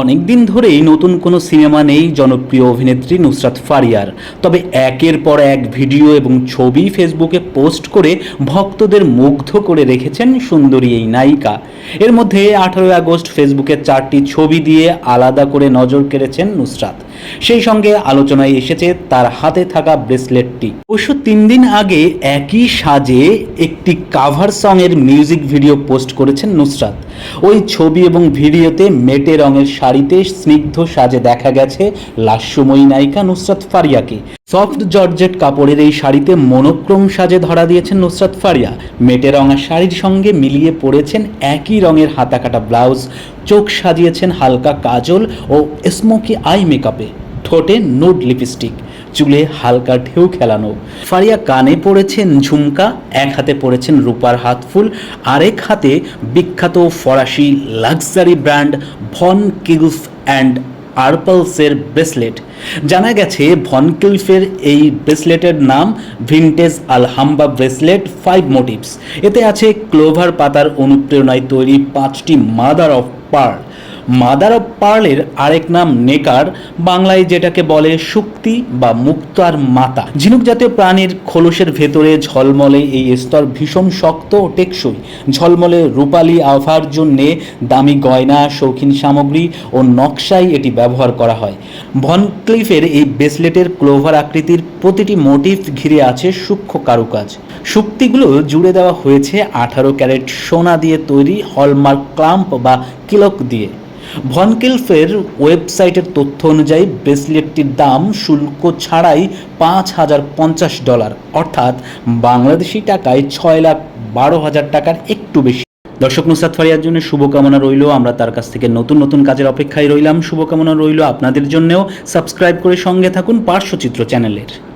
অনেকদিন ধরেই নতুন কোনো সিনেমা নেই জনপ্রিয় অভিনেত্রী নুসরাত ফারিয়ার। তবে একের পর এক ভিডিও এবং ছবি ফেসবুকে পোস্ট করে ভক্তদের মুগ্ধ করে রেখেছেন সুন্দরী এই নায়িকা। এর মধ্যে আঠারোই আগস্ট ফেসবুকে চারটি ছবি দিয়ে আলাদা করে নজর কেড়েছেন নুসরাত। সেই সঙ্গে আলোচনায় এসেছে তার হাতে থাকা ব্রেসলেটটি। অবশ্য তিন দিন আগে একই সাজে একটি কাভার সঙের মিউজিক ভিডিও পোস্ট করেছেন নুসরাত। ওই ছবি এবং ভিডিওতে মেটে রঙের শাড়িতে স্নিগ্ধ সাজে দেখা গেছে লাস্যময়ী নায়িকা নুসরাত ফারিয়াকে। সফট জর্জেট কাপড়ের এই শাড়িতে মনোক্রম সাজে ধরা দিয়েছেন নুসরাত ফারিয়া। মেটে রঙা শাড়ির সঙ্গে মিলিয়ে পরেছেন একই রঙের হাতাকাটা ব্লাউজ চোখ সাজিয়েছেন হালকা কাজল ও স্মোকি আই মেকআপে। ঠোঁটে নুড লিপস্টিক, চুলে হালকা ঢেউ খেলানো। ফারিয়া কানে পড়েছেন ঝুমকা, এক হাতে পড়েছেন রূপার হাতফুল আরেক হাতে বিখ্যাত ফরাসি luxury brand Van Cleef and আর্পলসের bracelet. জানা গেছে ভনকিলফের এই ব্রেসলেটের নাম vintage Alhambra bracelet five motifs. এতে আছে ক্লোভার পাতার অনুপ্রেরণায় তৈরি পাঁচটি mother of pearl Mother of পার্লের আরেক নাম নেকার, বাংলায় যেটাকে বলে শুক্তি বা মুক্তার মাতা। ঝিনুক জাতীয় প্রাণীর খোলসের ভেতরে ঝলমলে এই স্তর ভীষণ শক্ত ও টেকসই। ঝলমলে রূপালী আভার জন্যে দামি গয়না, শৌখিন সামগ্রী ও নকশায় এটি ব্যবহার করা হয়। ভনক্লিফের এই ব্রেসলেটের ক্লোভার আকৃতির প্রতিটি মোটিভ ঘিরে আছে সূক্ষ্ম কারুকাজ। শুক্তিগুলো জুড়ে দেওয়া হয়েছে আঠারো ক্যারেট সোনা দিয়ে তৈরি হলমার্ক ক্লাম্প বা কিলক দিয়ে। ভনকিলফের ওয়েবসাইটের তথ্য অনুযায়ী, ব্রেসলেটটির দাম শুল্ক ছাড়াই পাঁচ হাজার পঞ্চাশ ডলার, অর্থাৎ বাংলাদেশি টাকায় ছয় লাখ বারো হাজার টাকার একটু বেশি। দর্শক নুসাদ ফারিয়ার জন্য শুভকামনা রইল। আমরা তার কাছ থেকে নতুন নতুন কাজের অপেক্ষায় রইলাম। শুভকামনা রইল আপনাদের জন্যও। সাবস্ক্রাইব করে সঙ্গে থাকুন পার্শ্বচিত্র চ্যানেলের।